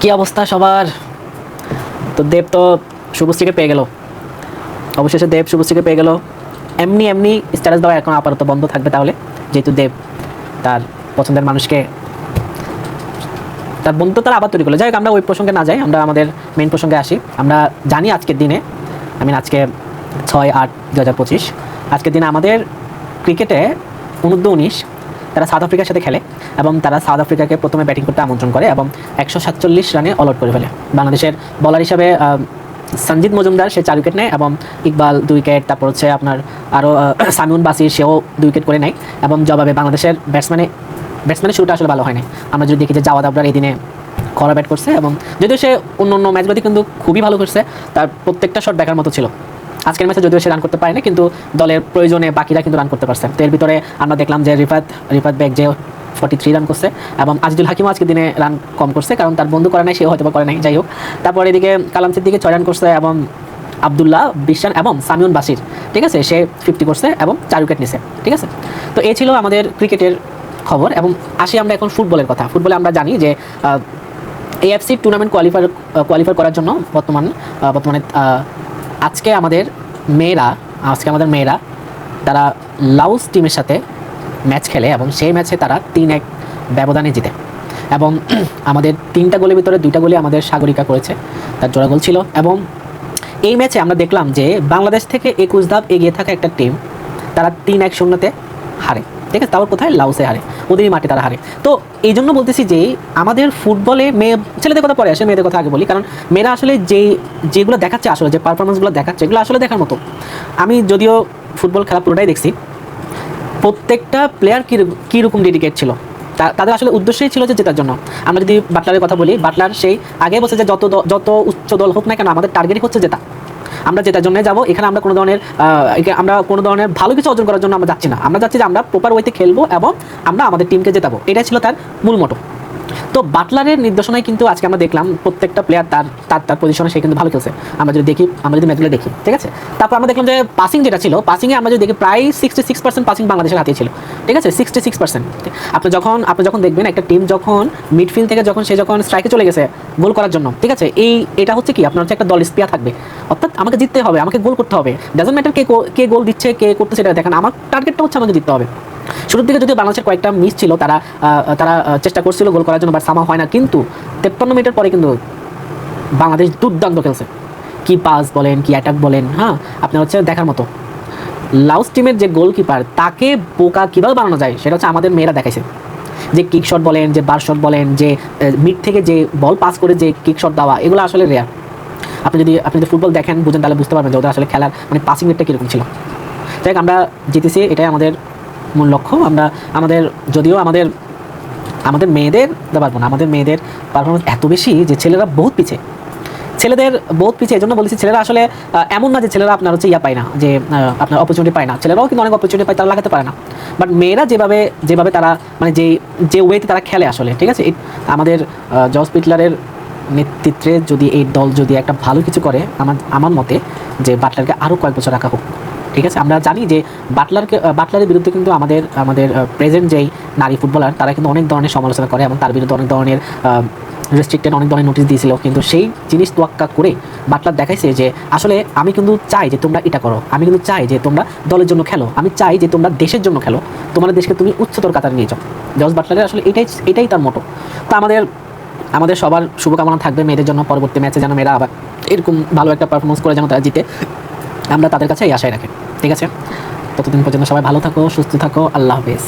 কি অবস্থা সবার? তো দেব তো শুভশ্রীকে পেয়ে গেল। অবশেষে দেব শুভশ্রীকে পেয়ে গেল। এমনি এমনি স্ট্যাটাস দেওয়া এখন আপাতত বন্ধ থাকবে তাহলে, যেহেতু দেব তার পছন্দের মানুষকে, তার বন্ধু তারা আবার তৈরি করল। যাই হোক, আমরা ওই প্রসঙ্গে না যাই, আমরা আমাদের মেন প্রসঙ্গে আসি। আমরা জানি আজকের দিনে আই মিন আজকে ছয় আট দু হাজার পঁচিশ, আজকের দিনে আমাদের ক্রিকেটে অনূর্ধ্ব উনিশ তারা সাউথ আফ্রিকার সাথে খেলে এবং তারা সাউথ আফ্রিকাকে প্রথমে ব্যাটিং করতে আমন্ত্রণ করে এবং একশো সাতচল্লিশ রানে অল আউট করে ফেলে। বাংলাদেশের বলার হিসাবে সঞ্জিত মজুমদার, সে চার উইকেট নেয় এবং ইকবাল দুই উইকেট, তারপর হচ্ছে আপনার আরও সামিউন বাসির, সেও দুই উইকেট করে নেয় এবং জবাবে বাংলাদেশের ব্যাটসম্যানে ব্যাটসম্যানের শুরুটা আসলে ভালো হয়নি আমরা যদি দেখি যে জাওয়াদ আবরার এই দিনে খরা ব্যাট করছে এবং যদিও সে অন্য অন্য ম্যাচগুলোতে কিন্তু খুবই ভালো করছে, তার প্রত্যেকটা শট দেখার মতো ছিল। আজকের ম্যাচে যদিও সে রান করতে পারে না কিন্তু দলের প্রয়োজনে বাকিরা কিন্তু রান করতে পারছে। তো এর ভিতরে আমরা দেখলাম যে রিফাত রিফাত বেগ যে ফর্টি থ্রি রান করছে এবং আজিদুল হাকিমও আজকে দিনে রান কম করছে, কারণ তার বন্ধু করে নাই, সেও হয়তো করে নাই, যাই হোক। তারপর এদিকে কালাম সিদ্দিকে ছয় রান করছে এবং আবদুল্লাহ বিশ্বান এবং সামিউন বাসির ঠিক আছে? সে ফিফটি করছে এবং চার উইকেট নিছে, ঠিক আছে? তো এই ছিল আমাদের ক্রিকেটের খবর এবং আসি আমরা এখন ফুটবলের কথা। ফুটবলে আমরা জানি যে এএফসি টুর্নামেন্ট কোয়ালিফাই কোয়ালিফাই করার জন্য বর্তমান বর্তমানে আজকে আমাদের মেয়েরা, আজকে আমাদের মেয়েরা, তারা লাউস টিমের সাথে ম্যাচ খেলে এবং সেই ম্যাচে তারা তিন এক ব্যবধানে জিতে। এবং আমাদের তিনটা গোলের ভিতরে দুইটা গোলে আমাদের সাগরিকা করেছে, তার জোড়া গোল ছিল। এবং এই ম্যাচে আমরা দেখলাম যে বাংলাদেশ থেকে একুশ ধাপ এগিয়ে থাকা একটা টিম, তারা তিন এক শূন্যতে হারে। ঠিক আছে? তারপর কোথায়? লাউসে হারে। ওদেরই মাঠে তারা হারে। তো এই জন্য বলতেছি যে আমাদের ফুটবলে মেয়ে ছেলেদের কথা পরে আসে, মেয়েদের কথা আগে বলি। কারণ মেয়েরা আসলে যেই যেগুলো দেখাচ্ছে আসলে, যে পারফরমেন্সগুলো দেখাচ্ছে, এগুলো আসলে দেখার মতো। আমি যদিও ফুটবল খেলা পুরোটাই দেখছি, প্রত্যেকটা প্লেয়ার কীরকম ডেডিকেট ছিল? তাদের আসলে উদ্দেশ্যই ছিল যে জেতার জন্য। আমরা যদি বাটলারের কথা বলি বাটলার সেই আগে বলছে যে যত যত উচ্চ দল হোক না কেন, আমাদের টার্গেটই হচ্ছে জেতা। আমরা যেটার জন্য যাব, এখানে আমরা কোনো ধরনের আমরা কোনো ধরনের ভালো কিছু অর্জন করার জন্য আমরা যাচ্ছি না। আমরা যাচ্ছি যে আমরা প্রপার ওয়েতে খেলব এবং আমরা আমাদের টিমকে জেতাবো। এটাই ছিল তার মূল মোটো তো বাটলারের নির্দেশনায় কিন্তু আজকে আমরা দেখলাম প্রত্যেকটা প্লেয়ার তার তার তার পজিশনে সে কিন্তু ভালো খেলছে। আমরা যদি দেখি, আমরা যদি ম্যাচগুলো দেখি, ঠিক আছে? তারপর আমরা দেখলাম যে পাসিং যেটা ছিল পাসিংয়ে আমরা যদি দেখি প্রায় সিক্সটি সিক্স পার্সেন্ট পাসিং বাংলাদেশের হাতে ছিল, ঠিক আছে? সিক্সটি সিক্স পার্সেন্ট আপনি যখন আপনি যখন দেখবেন একটা টিম যখন মিডফিল্ড থেকে যখন সে যখন স্ট্রাইকে চলে গেছে গোল করার জন্য, ঠিক আছে? এই, এটা হচ্ছে কি? আপনার হচ্ছে একটা দল স্পিয়া থাকবে। অর্থাৎ আমাকে জিততে হবে, আমাকে গোল করতে হবে। ডাজন্ট ম্যাটার কে কে গোল দিচ্ছে, কে করতেছে সেটা দেখেন, আমার টার্গেটটা হচ্ছে আমাকে জিততে হবে। শুরুর দিকে যদি বাংলাদেশের কয়েকটা মিস ছিল, তারা তারা চেষ্টা করছিল গোল করার জন্য বাট সামা হয় না, কিন্তু তেপ্পান্ন মিনিটের পরে কিন্তু বাংলাদেশ দুর্দান্ত খেলছে। কি পাস বলেন, কি অ্যাটাক বলেন হ্যাঁ আপনার হচ্ছে দেখার মতো। লাউস টিমের যে গোলকিপার তাকে বোকা কীভাবে বানানো যায়, সেটা হচ্ছে আমাদের মেয়েরা দেখাইছে। যে কিক শট বলেন, যে বার শট বলেন, যে মিড থেকে যে বল পাস করে যে কিক শট দেওয়া, এগুলো আসলে রেয়ার আপনি যদি আপনি যদি ফুটবল দেখেন, বুঝেন, তাহলে বুঝতে পারবেন যে ওদের আসলে খেলার মানে পাসিং রেটটা কীরকম ছিল। যাই আমরা জিতেছি, এটাই আমাদের মূল লক্ষ্য। আমরা আমাদের, যদিও আমাদের আমাদের মেয়েদের পারব না, আমাদের মেয়েদের পারফরমেন্স এত বেশি যে ছেলেরা বহুত পিছে। ছেলেদের বহুত পিছিয়ে এই জন্য বলেছি ছেলেরা আসলে এমন না যে ছেলেরা আপনার হচ্ছে ইয়া পায় না, যে আপনার অপরচুনিটি পায় না। ছেলেরাও কিন্তু অনেক অপরচুনিটি পায়, তারা লাগাতে পারে না। বাট মেয়েরা যেভাবে যেভাবে তারা মানে যে যে ওয়েতে তারা খেলে আসলে, ঠিক আছে? আমাদের জস পিটলারের নেতৃত্বে যদি এই দল যদি একটা ভালো কিছু করে, আমার আমার মতে যে বাটলারকে আরও কয়েক বছর রাখা হোক। ঠিক আছে? আমরা জানি যে বাটলারকে বাটলারের বিরুদ্ধে কিন্তু আমাদের আমাদের প্রেজেন্ট যেই নারী ফুটবলার তারা কিন্তু অনেক ধরনের সমালোচনা করে এবং তার বিরুদ্ধে অনেক ধরনের রেস্ট্রিক্টেড অনেক ধরনের নোটিশ দিয়েছিল। কিন্তু সেই জিনিস তোয়াক্কা করে বাটলার দেখাইছে যে, আসলে আমি কিন্তু চাই যে তোমরা এটা করো। আমি কিন্তু চাই যে তোমরা দলের জন্য খেলো। আমি চাই যে তোমরা দেশের জন্য খেলো। তোমার দেশকে তুমি উচ্চতর কাতার নিয়ে যাও। জজ বাটলারের আসলে এটাই এটাই তার মতো তো আমাদের আমাদের সবার শুভকামনা থাকবে মেয়েদের জন্য। পরবর্তী ম্যাচে যেন মেয়েরা আবার এরকম ভালো একটা পারফরমেন্স করে যেন তারা জিতে। আমরা তাদের কাছে এই আশায় রাখি। ঠিক আছে? ততদিন পর্যন্ত সবাই ভালো থাকো, সুস্থ থাকো, আল্লাহ হাফেজ।